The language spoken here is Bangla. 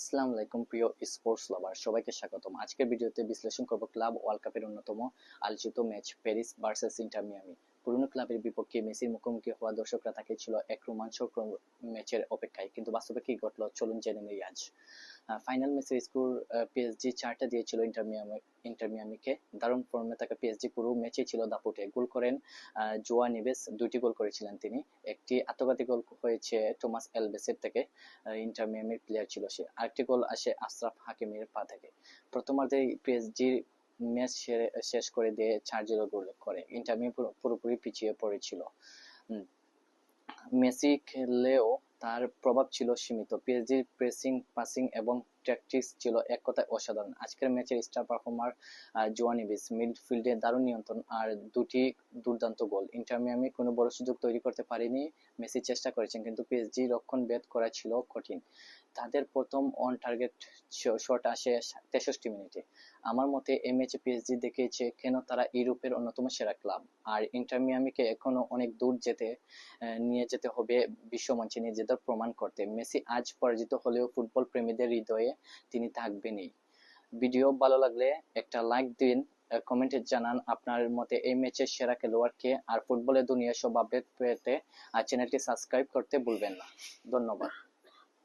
আসসালামু আলাইকুম প্রিয় স্পোর্টস লাভার, সবাইকে স্বাগতম। আজকের ভিডিওতে বিশ্লেষণ করব ক্লাব ওয়ার্ল্ড কাপের অন্যতম আলোচিত match, Paris versus Inter Miami. পুরনো ক্লাবের বিপক্ষে মেসির মুখোমুখি হওয়া দর্শকরা তাকে ছিল এক রোমাঞ্চকর ম্যাচের অপেক্ষায়, কিন্তু বাস্তবে কি ঘটল চলুন জেনে নেই আজ। ফাইনাল ম্যাচের স্কোর পিএসজি চারটা দিয়েছিল ইন্টার মিয়ামি ইন্টার মিয়ামিকে দারুণ ফর্মে থাকা পিএসজি পুরো ম্যাচে ছিল দাপুটে। গোল করেন জোয়া নিবেস দুইটি গোল করেছিলেন তিনি। একটি আত্মঘাতী গোল হয়েছে টমাস এলবেসের থেকে আহ, ইন্টার মিয়ামির প্লেয়ার ছিল সে। আরেকটি গোল আসে আশরাফ হাকিমের পা থেকে। প্রথমার্ধে পিএসজির ম্যাচ শেষ করে দিয়ে চার জিরো গোল করে। ইন্টার মিয়ামি পুরো- পুরোপুরি পিছিয়ে পড়েছিল। মেসি খেললেও তার প্রভাব ছিল সীমিত। পিএসজির প্রেসিং পাসিং এবং ট্যাকটিক্স ছিল এক কথায় অসাধারণ। আজকের ম্যাচের স্টার পারফর্মার জোয়ানিবিস মিডফিল্ডে দারুণ নিয়ন্ত্রণ আর দুটি দুর্দান্ত গোল। ইন্টার মিয়ামি কোনো বড় সুযোগ তৈরি করতে পারেনি। মেসি চেষ্টা করেছেন, কিন্তু পিএসজি রক্ষণ বেদ করা ছিল কঠিন। তাদের প্রথম অন টার্গেট শট আসে তেষট্টি মিনিটে। আমার মতে এই ম্যাচে পিএসজি দেখিয়েছে কেন তারা ইউরোপের অন্যতম সেরা ক্লাব আর ইন্টার মিয়ামিকে এখনও অনেক দূর যেতে নিয়ে যেতে হবে বিশ্ব বিশ্বমঞ্চে নিজেদের প্রমাণ করতে। মেসি আজ পরাজিত হলেও ফুটবল প্রেমীদের হৃদয়ে তিনি থাকবেনই। ভিডিও ভালো লাগলে একটা লাইক দিন কমেন্টে জানান আপনার মতে এই ম্যাচের সেরা খেলোয়াড় কে আর ফুটবলের দুনিয়া সব আপডেট পেতে আর চ্যানেলটি সাবস্ক্রাইব করতে ভুলবেন না। ধন্যবাদ।